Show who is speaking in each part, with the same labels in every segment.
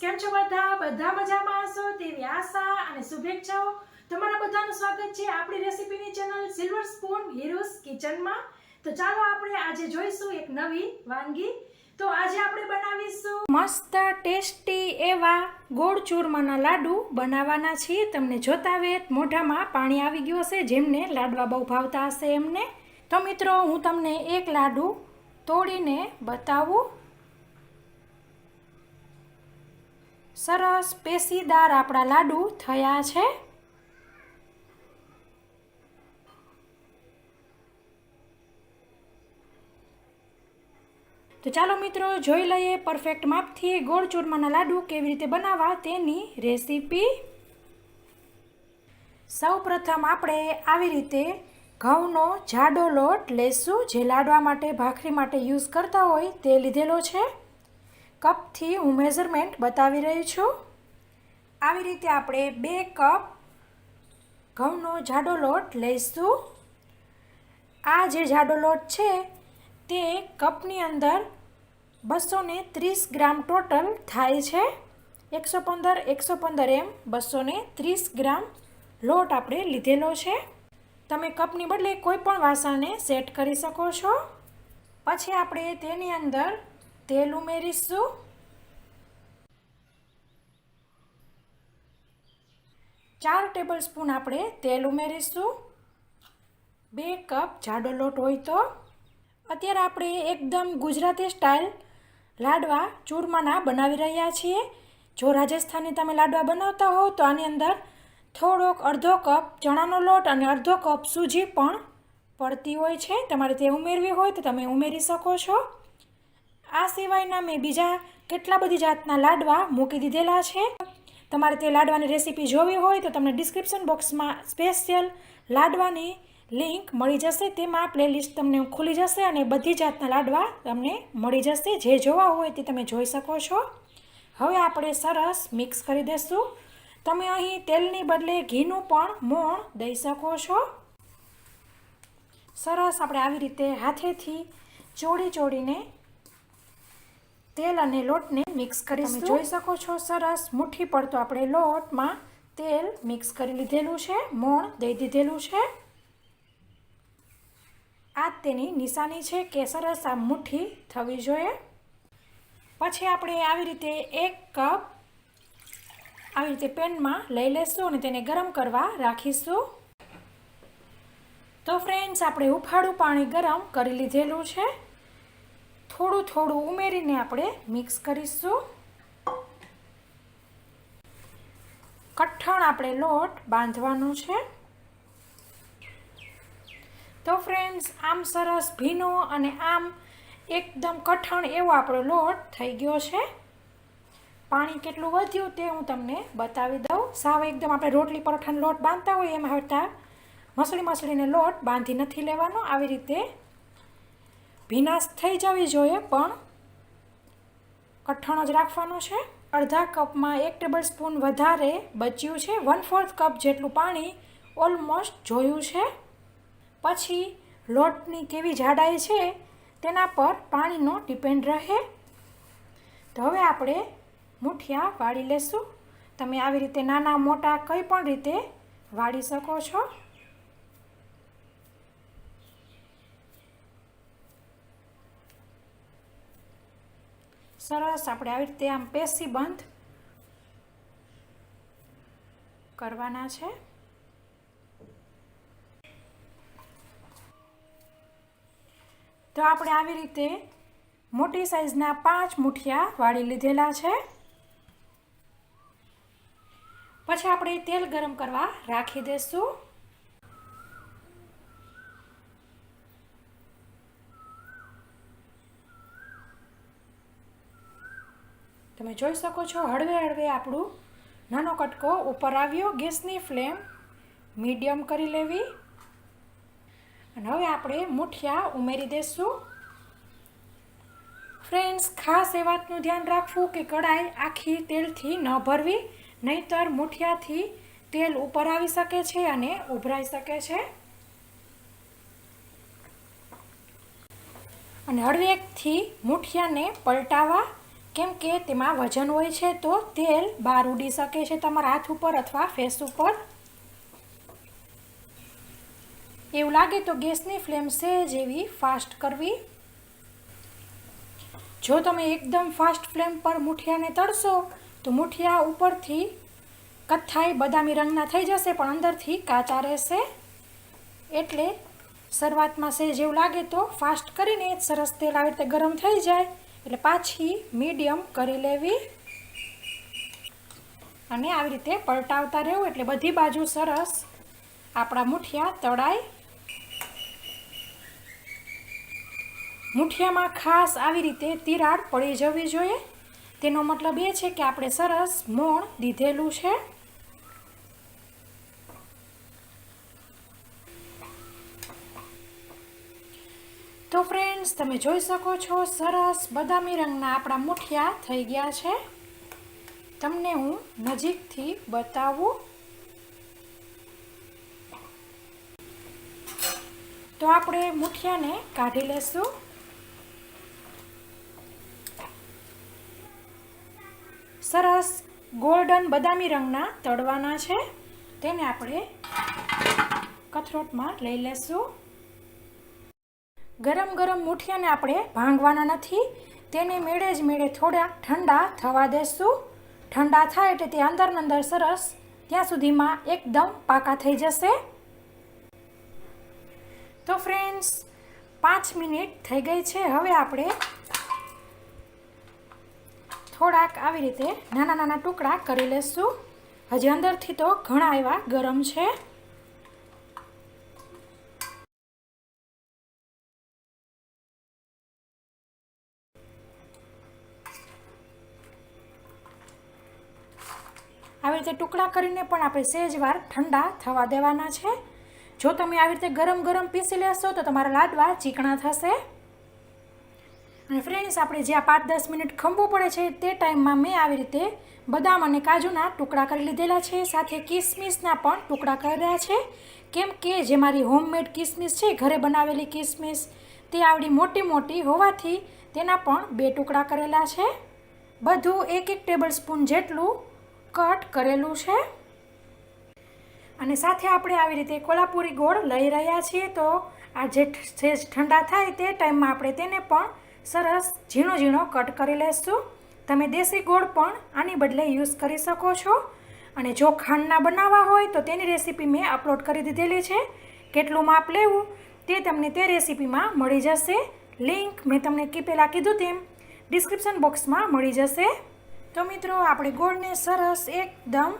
Speaker 1: કેમ છો બધા? બધા મજામાં હશો? તેવી આશા અને શુભેચ્છાઓ. તમારા બધાનું સ્વાગત છે આપણી રેસીપીની ચેનલ સિલ્વર સ્પૂન હીરોઝ કિચનમાં તો ચાલો આપણે આજે જોઈશું એક નવી વાનગી. તો આજે આપણે બનાવીશું મસ્ત, ટેસ્ટી એવા ગોળ ચૂરમાના લાડુ. બનાવવાના છીએ. તમને જોતા વેત મોઢામાં પાણી આવી ગયું હશે, જેમને લાડવા બહુ ભાવતા હશે એમને. તો મિત્રો, હું તમને એક લાડુ તોડીને બતાવું. સરસ પેશીદાર આપણા લાડુ થયા છે. તો ચાલો મિત્રો, જોઈ લઈએ પરફેક્ટ માપથી ગોળ ચૂરમાના લાડુ કેવી રીતે બનાવવા તેની રેસીપી સૌ પ્રથમ આપણે આવી રીતે ઘઉંનો જાડો લોટ લેશું. જે લાડવા માટે, ભાખરી માટે યુઝ કરતા હોય તે લીધેલો છે. કપથી હું મેઝરમેન્ટ બતાવી રહી છું. આવી રીતે આપણે બે કપ ઘઉંનો જાડો લોટ લઈશું. આ જે જાડો લોટ છે, તે કપની અંદર બસો ત્રીસ ગ્રામ ટોટલ થાય છે. એકસો પંદર એકસો પંદર એમ બસો ત્રીસ ગ્રામ લોટ આપણે લીધેલો છે. તમે કપની બદલે કોઈ પણ વાસણને સેટ કરી શકો છો. પછી આપણે તેની અંદર તેલ ઉમેરીશું. ચાર ટેબલ સ્પૂન આપણે તેલ ઉમેરીશું. બે કપ જાડો લોટ હોય તો. અત્યારે આપણે એકદમ ગુજરાતી સ્ટાઇલ લાડવા ચૂરમાના બનાવી રહ્યા છીએ. જો રાજસ્થાની તમે લાડવા બનાવતા હો, તો આની અંદર થોડોક અડધો કપ ચણાનો લોટ અને અડધો કપ સૂજી પણ પડતી હોય છે. તમારે તે ઉમેરવી હોય તો તમે ઉમેરી શકો છો. આ સિવાયના મેં બીજા કેટલા બધી જાતના લાડવા મૂકી દીધેલા છે. તમારે તે લાડવાની રેસીપી જોવી હોય તો તમને ડિસ્ક્રિપ્શન બોક્સમાં સ્પેશિયલ લાડવાની લિંક મળી જશે. તેમાં પ્લેલિસ્ટ તમને ખુલી જશે અને બધી જાતના લાડવા તમને મળી જશે. જે જોવા હોય તે તમે જોઈ શકો છો. હવે આપણે સરસ મિક્સ કરી દઈશું તમે અહીં તેલની બદલે ઘીનું પણ મોણ દઈ શકો છો. સરસ આપણે આવી રીતે હાથેથી ચોડી ચોળીને તેલ અને લોટને મિક્સ કરી તમે જોઈ શકો છો સરસ. મુઠ્ઠી પડતો આપણે લોટમાં તેલ મિક્સ કરી લીધેલું છે મોણ દઈ દીધેલું છે. આ તેની નિશાની છે કે સરસ આ મુઠ્ઠી થવી જોઈએ. પછી આપણે આવી રીતે એક કપ આવી રીતે પેનમાં લઈ લેશું અને તેને ગરમ કરવા રાખીશું. તો ફ્રેન્ડ્સ આપણે ઉફાળું પાણી ગરમ કરી લીધેલું છે. થોડું થોડું ઉમેરીને આપણે મિક્સ કરીશું. કઠણ આપણે લોટ બાંધવાનો છે. તો ફ્રેન્ડ્સ આમ સરસ ભીનો અને આમ એકદમ કઠણ એવો આપણો લોટ થઈ ગયો છે. પાણી કેટલું વધ્યું તે હું તમને બતાવી દઉં. સાવ એકદમ આપણે રોટલી પરોઠાનો લોટ બાંધતા હોય એમ હતા મસળી મસળીને લોટ બાંધી નથી લેવાનો. આવી રીતે ભીનાશ થઈ જવી જોઈએ, પણ કઠણ જ રાખવાનું છે. અડધા કપમાં એક ટેબલ સ્પૂન વધારે બચ્યું છે. વન ફોર્થ કપ જેટલું પાણી ઓલમોસ્ટ જોયું છે. પછી લોટની કેવી જાડાઈ છે તેના પર પાણીનો ડિપેન્ડ રહે. તો હવે આપણે મૂઠિયા વાળી લેશું. તમે આવી રીતે નાના મોટા કંઈ પણ રીતે વાળી શકો છો. સરસ. આપણે આવી રીતે આમ પેશી બંધ કરવાના છે. તો આપણે આવી રીતે મોટી સાઈઝના પાંચ મુઠિયા વાળી લીધેલા છે. પછી આપણે તેલ ગરમ કરવા રાખી દઈશું તમે જોઈ શકો છો, હળવે હળવે આપણું નાનો કટકો ઉપર આવ્યો, ગેસની ફ્લેમ મીડિયમ કરી લેવી. અને હવે આપણે મૂઠિયા ઉમેરી દઈશું ફ્રેન્ડ્સ, ખાસ એ વાતનું ધ્યાન રાખવું કે કઢાઈ આખી તેલથી ન ભરવી, નહીતર મૂઠિયાથી તેલ ઉપર આવી શકે છે અને ઉભરાઈ શકે છે. અને હળવેકથી મૂઠિયાને પલટાવા કેમ કે તેમાં વજન હોય છે તો તેલ બહાર ઉડી શકે છે તમારા હાથ ઉપર અથવા ફેસ ઉપર. એવું લાગે તો ગેસની ફ્લેમ સહેજ એવી ફાસ્ટ કરવી. જો તમે એકદમ ફાસ્ટ ફ્લેમ પર મુઠિયાને તળશો, તો મુઠિયા ઉપરથી કથ્થાઈ બદામી રંગના થઈ જશે પણ અંદરથી કાચા રહેશે. એટલે શરૂઆતમાં સહેજ એવું લાગે તો ફાસ્ટ કરીને સરસ તેલ આવી રીતે ગરમ થઈ જાય. એટલે પાછી મીડિયમ કરી લેવી. અને આવી રીતે પલટાવતા રહેવું એટલે બધી બાજુ સરસ આપણા મુઠિયા તળાય. મુઠિયામાં ખાસ આવી રીતે તિરાડ પડી જવી જોઈએ. તેનો મતલબ એ છે કે આપણે સરસ મોણ દીધેલું છે. તો ફ્રેન્ડ્સ તમે જોઈ શકો છો, સરસ બદામી રંગના આપણા મુઠિયા થઈ ગયા છે. તમને હું નજીકથી બતાવું. તો આપણે મુઠિયાને કાઢી લેશું. સરસ ગોલ્ડન બદામી રંગના તળવાના છે. તેને આપણે કથરોટમાં લઈ લેશું. ગરમ ગરમ મુઠિયાને આપણે ભાંગવાના નથી. તેને મેળે જ મેળે થોડા ઠંડા થવા દેશું. ઠંડા થાય એટલે તે અંદર અંદર સરસ ત્યાં સુધીમાં એકદમ પાકા થઈ જશે. તો ફ્રેન્ડ્સ પાંચ મિનિટ થઈ ગઈ છે. હવે આપણે થોડાક આવી રીતે નાના નાના ટુકડા કરી લેશું. હજી અંદરથી તો ઘણા એવા ગરમ છે. આવી રીતે ટુકડા કરીને પણ આપણે સહેજવાર ઠંડા થવા દેવાના છે. જો તમે આવી રીતે ગરમ ગરમ પીસી લેશો તો તમારા લાડવા ચીકણા થશે. અને ફ્રેન્ડ્સ આપણે જે આ પાંચ દસ મિનિટ ખંભવું પડે છે તે ટાઈમમાં મેં આવી રીતે બદામ અને કાજુના ટુકડા કરી લીધેલા છે. સાથે કિસમિસના પણ ટુકડા કર્યા છે. કેમ કે જે મારી હોમમેડ કિસમિસ છે, ઘરે બનાવેલી કિસમિસ, તે આવડી મોટી મોટી હોવાથી તેના પણ બે ટુકડા કરેલા છે. બધું એક એક ટેબલ સ્પૂન જેટલું કટ કરેલું છે. અને સાથે આપણે આવી રીતે કોલ્હાપુરી ગોળ લઈ રહ્યા છીએ તો આ જે ઠંડા થાય તે ટાઈમમાં આપણે તેને પણ સરસ ઝીણો ઝીણો કટ કરી લેશું. તમે દેશી ગોળ પણ આની બદલે યુઝ કરી શકો છો. અને જો ખાંડના બનાવવા હોય તો તેની રેસીપી મેં અપલોડ કરી દીધેલી છે. કેટલું માપ લેવું તે તમને તે રેસીપીમાં મળી જશે. લિંક મેં તમને કીપેલા કીધું તેમ ડિસ્ક્રિપ્શન બોક્સમાં મળી જશે. તો મિત્રો, આપણે ગોળને સરસ એકદમ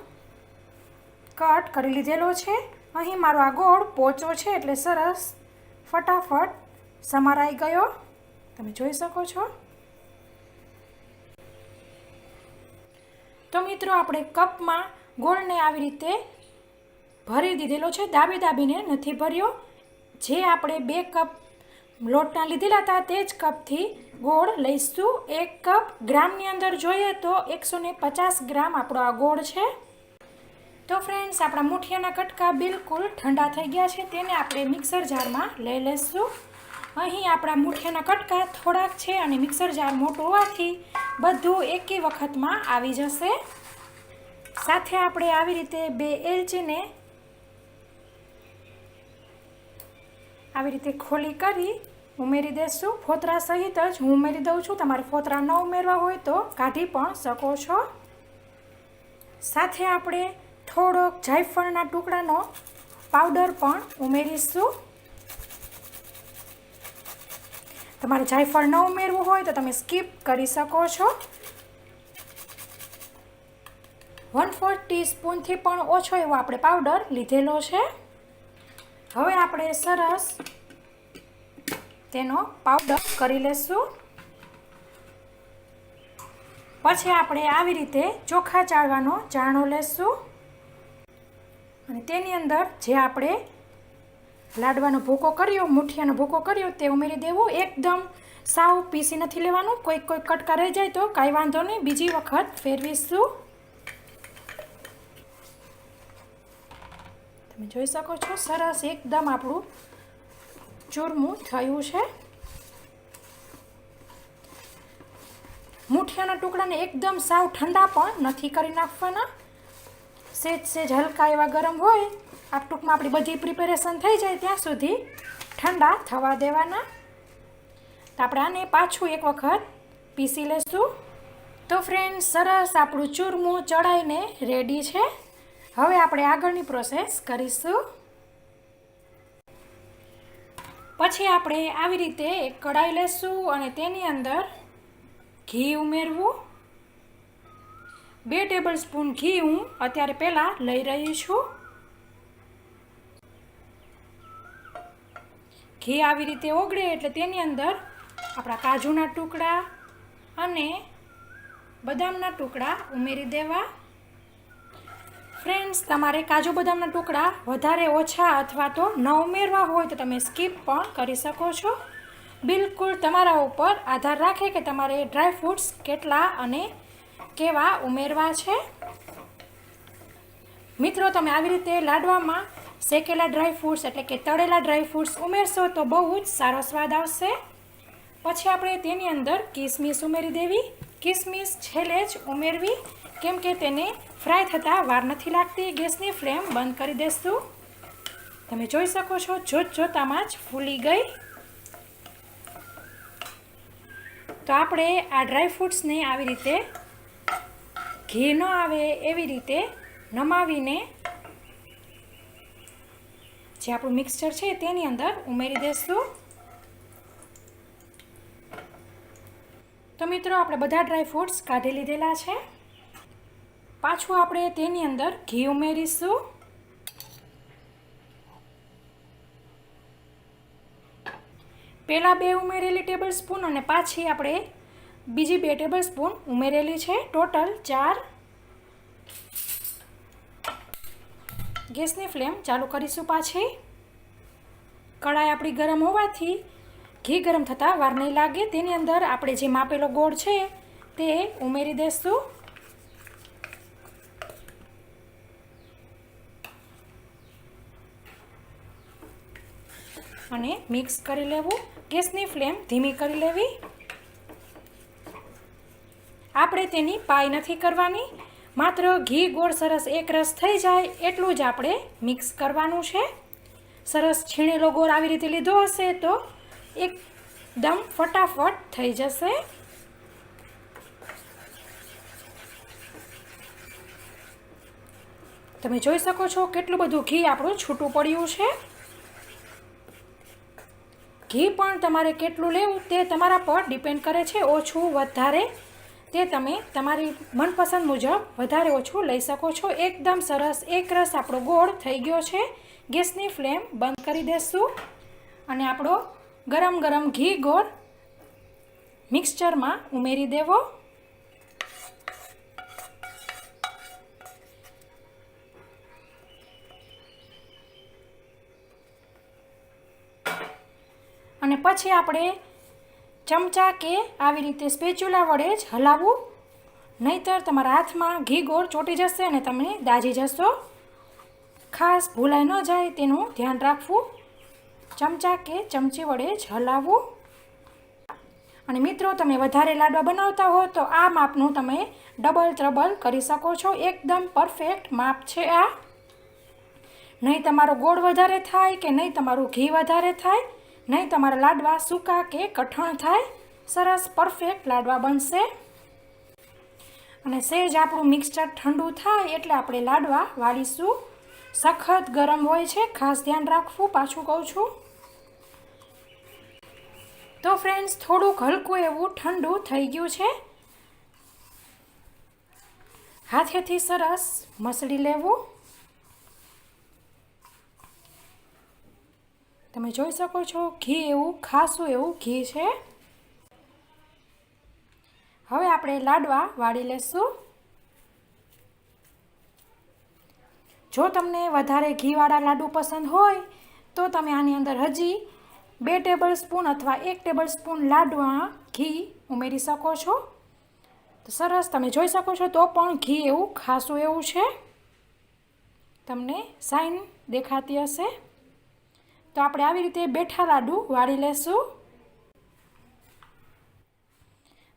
Speaker 1: કટ કરી લીધેલો છે. અહીં મારો આ ગોળ પોચો છે એટલે સરસ ફટાફટ સમારાઈ ગયો. તમે જોઈ શકો છો. તો મિત્રો, આપણે કપમાં ગોળને આવી રીતે ભરી દીધેલો છે. દાબી દાબીને નથી ભર્યો. જે આપણે બે કપ લોટના લીધેલા હતા તે જ કપથી ગોળ લઈશું. એક કપ ગ્રામની અંદર જોઈએ તો એકસો પચાસ ગ્રામ આપણો આ ગોળ છે. તો ફ્રેન્ડ્સ આપણા મુઠિયાના કટકા બિલકુલ ઠંડા થઈ ગયા છે, તેને આપણે મિક્સર જારમાં લઈ લઈશું. અહીં આપણા મુઠિયાના કટકા થોડાક છે અને મિક્સર જાર મોટું હોવાથી બધું એકી વખતમાં આવી જશે. સાથે આપણે આવી રીતે બે એલચીને આવી રીતે ખોલી કરી ઉમેરી દેશું. ફોતરા સહિત જ હું ઉમેરી દઉં છું. તમારે ફોતરા ન ઉમેરવા હોય તો કાઢી પણ શકો છો. સાથે આપણે થોડોક જાયફળના ટુકડાનો પાવડર પણ ઉમેરીશું. તમારે જાયફળ ન ઉમેરવું હોય તો તમે સ્કીપ કરી શકો છો. વન ફોર ટીસ્પૂનથી પણ ઓછો એવો આપણે પાવડર લીધેલો છે. હવે આપણે સરસ તેનો પાવડર કરી લેશું. પછી આપણે આવી રીતે ચોખા ચાળવાનો ચાણો લેશું. અને તેની અંદર જે આપણે લાડવાનો ભૂકો કર્યો, મુઠિયાનો ભૂકો કર્યો તે ઉમેરી દેવું. એકદમ સાવ પીસી નથી લેવાનું. કોઈક કોઈ કટકા રહી જાય તો કાંઈ વાંધો નહીં. બીજી વખત ફેરવીશું. તમે જોઈ શકો છો, સરસ એકદમ આપણું ચૂરમું થયું છે. મુઠિયાના ટુકડાને એકદમ સાવ ઠંડા પણ નથી કરી નાખવાના. સેજ સેજ હલકા એવા ગરમ હોય, આ ટૂંકમાં આપણી બધી પ્રિપેરેશન થઈ જાય ત્યાં સુધી ઠંડા થવા દેવાના. તો આપણે આને પાછું એક વખત પીસી લેશું. તો ફ્રેન્ડ સરસ આપણું ચૂરમું ચડાઈને રેડી છે. હવે આપણે આગળની પ્રોસેસ કરીશું. પછી આપણે આવી રીતે એક કઢાઈ લેશું અને તેની અંદર ઘી ઉમેરવું. બે ટેબલ સ્પૂન ઘી હું અત્યારે પહેલાં લઈ રહી છું. ઘી આવી રીતે ઓગળે એટલે તેની અંદર આપણા કાજુના ટુકડા અને બદામના ટુકડા ઉમેરી દેવા. ફ્રેન્ડ્સ તમારે કાજુ બદામના ટુકડા વધારે ઓછા અથવા તો ન ઉમેરવા હોય તો તમે સ્કીપ પણ કરી શકો છો. બિલકુલ તમારા ઉપર આધાર રાખે કે તમારે ડ્રાય ફ્રૂટ્સ કેટલા અને કેવા ઉમેરવા છે. મિત્રો, તમે આવી રીતે લાડવામાં શેકેલા ડ્રાય ફ્રૂટ્સ એટલે કે તળેલા ડ્રાય ફ્રૂટ્સ ઉમેરશો તો બહુ જ સારો સ્વાદ આવશે. પછી આપણે તેની અંદર કિસમિસ ઉમેરી દેવી. કિસમિસ છેલ્લે જ ઉમેરવી. કેમ કે તેને ફ્રાય થતાં વાર નથી લાગતી. ગેસની ફ્લેમ બંધ કરી દેશું તમે જોઈ શકો છો, જોત જોતામાં જ ફૂલી ગઈ. તો આપણે આ ડ્રાય ફ્રૂટ્સને આવી રીતે ઘી ન આવે એવી રીતે નમાવીને જે આપણું મિક્સચર છે તેની અંદર ઉમેરી દઈશું તો મિત્રો, આપણે બધા ડ્રાય ફ્રૂટ્સ કાઢી લીધેલા છે. પાછું આપણે તેની અંદર ઘી ઉમેરીશું. પહેલાં બે ઉમેરેલી ટેબલ સ્પૂન અને પાછી આપણે બીજી બે ટેબલ સ્પૂન ઉમેરેલી છે. ટોટલ ચાર ગેસની ફ્લેમ ચાલુ કરીશું પાછી. કડાઈ આપણી ગરમ હોવાથી ઘી ગરમ થતાં વાર નહીં લાગે. તેની અંદર આપણે જે માપેલો ગોળ છે તે ઉમેરી દઈશું અને મિક્સ કરી લેવું. ગેસની ફ્લેમ ધીમી કરી લેવી. આપણે તેની પાઈ નથી કરવાની. માત્ર ઘી ગોળ સરસ એક રસ થઈ જાય એટલું જ આપણે મિક્સ કરવાનું છે. સરસ છીણેલો ગોળ આવી રીતે લીધો હશે તો એકદમ ફટાફટ થઈ જશે. તમે જોઈ શકો છો કેટલું બધું ઘી આપણું છૂટું પડ્યું છે. ઘી પણ તમારે કેટલું લેવું તે તમારા પર ડિપેન્ડ કરે છે ઓછું, વધારે. તે તમે તમારી મનપસંદ મુજબ વધારે ઓછું લઈ શકો છો. એકદમ સરસ, એક રસ આપણો ગોળ થઈ ગયો છે. ગેસની ફ્લેમ બંધ કરી દેશું. અને આપણો ગરમ ગરમ ઘી ગોળ મિક્સચરમાં ઉમેરી દેવો. પછી આપણે ચમચા કે આવી રીતે સ્પેચ્યુલા વડે જ હલાવવું. નહીતર તમારા હાથમાં ઘી ગોળ ચોંટી જશે અને તમે દાજી જશો. ખાસ ભૂલાઈ ન જાય તેનું ધ્યાન રાખવું. ચમચા કે ચમચી વડે જ હલાવવું. અને મિત્રો, તમે વધારે લાડવા બનાવતા હો તો આ માપનું તમે ડબલ ત્રબલ કરી શકો છો. એકદમ પરફેક્ટ માપ છે આ. નહીં તમારો ગોળ વધારે થાય કે નહીં તમારું ઘી વધારે થાય? નહીં, તમારા લાડવા સૂકા કે કઠણ થાય? સરસ પરફેક્ટ લાડવા બનશે. અને સહેજ આપણું મિક્સચર ઠંડુ થાય એટલે આપણે લાડવા વાળીશું. સખત ગરમ હોય છે, ખાસ ધ્યાન રાખવું, પાછું કહું છું. તો ફ્રેન્ડ્સ થોડુંક હલકું એવું ઠંડુ થઈ ગયું છે. હાથેથી સરસ મસળી લેવું. તમે જોઈ શકો છો, ઘી એવું, ખાસું એવું ઘી છે. હવે આપણે લાડવા વાળી લેશું. જો તમને વધારે ઘીવાળા લાડુ પસંદ હોય, તો તમે આની અંદર હજી બે ટેબલ સ્પૂન અથવા એક ટેબલ સ્પૂન લાડવા ઘી ઉમેરી શકો છો. તો સરસ, તમે જોઈ શકો છો, તો પણ ઘી એવું ખાસું એવું છે. તમને સાઈન દેખાતી હશે. તો આપણે આવી રીતે બેઠા લાડુ વાળી લેશું.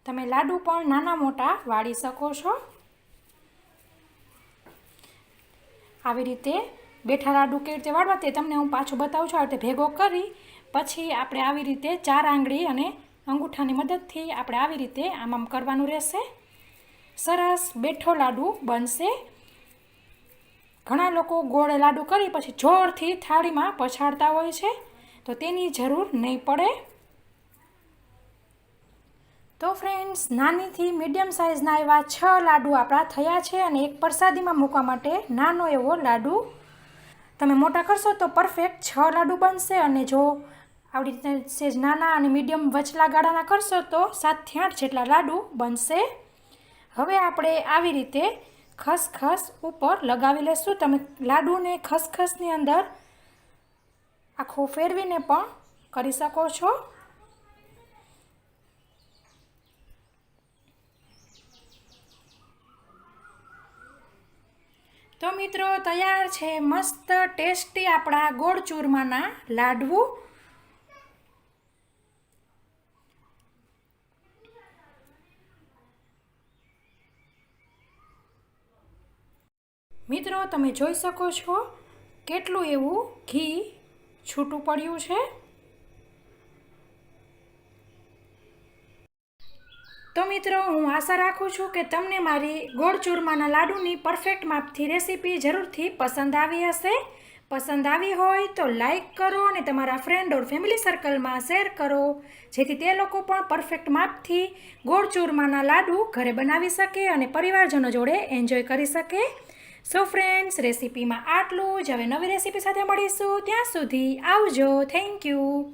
Speaker 1: તમે લાડુ પણ નાના મોટા વાળી શકો છો. આવી રીતે બેઠા લાડુ કેવી રીતે વાળવા તે તમને હું પાછું બતાવું છું. આ રીતે ભેગો કરી પછી આપણે આવી રીતે ચાર આંગળી અને અંગૂઠાની મદદથી આપણે આવી રીતે આમ આમ કરવાનું રહેશે. સરસ બેઠો લાડુ બનશે. ઘણા લોકો ગોળ લાડુ કરી પછી જોરથી થાળીમાં પછાડતા હોય છે. તો તેની જરૂર નહીં પડે. તો ફ્રેન્ડ્સ નાનીથી મીડિયમ સાઇઝના એવા છ લાડુ આપણા થયા છે અને એક પ્રસાદીમાં મૂકવા માટે નાનો એવો લાડુ. તમે મોટા કરશો તો પરફેક્ટ છ લાડુ બનશે અને જો આવડી રીતે સેજ નાના અને મીડિયમ વચલા ગાળાના કરશો તો સાતથી આઠ જેટલા લાડુ બનશે. હવે આપણે આવી રીતે ખસખસ ઉપર લગાવી લેશું. તમે લાડુને ખસખસની અંદર આખું ફેરવીને પણ કરી શકો છો. તો મિત્રો, તૈયાર છે મસ્ત ટેસ્ટી આપણા ગોળ ચૂરમાના લાડવું. મિત્રો, તમે જોઈ શકો છો કેટલું એવું ઘી છૂટું પડ્યું છે. તો મિત્રો, હું આશા રાખું છું કે તમને મારી ગોળ ચૂરમાના લાડુની પરફેક્ટ માપથી રેસીપી જરૂરથી પસંદ આવી હશે. પસંદ આવી હોય તો લાઈક કરો અને તમારા ફ્રેન્ડ ઓર ફેમિલી સર્કલમાં શેર કરો, જેથી તે લોકો પણ પરફેક્ટ માપથી ગોળ ચૂરમાના લાડુ ઘરે બનાવી શકે અને પરિવારજનો જોડે એન્જોય કરી શકે. સો ફ્રેન્ડ્સ રેસીપીમાં આટલું જ. હવે નવી રેસીપી સાથે મળીશું. ત્યાં સુધી આવજો. Thank you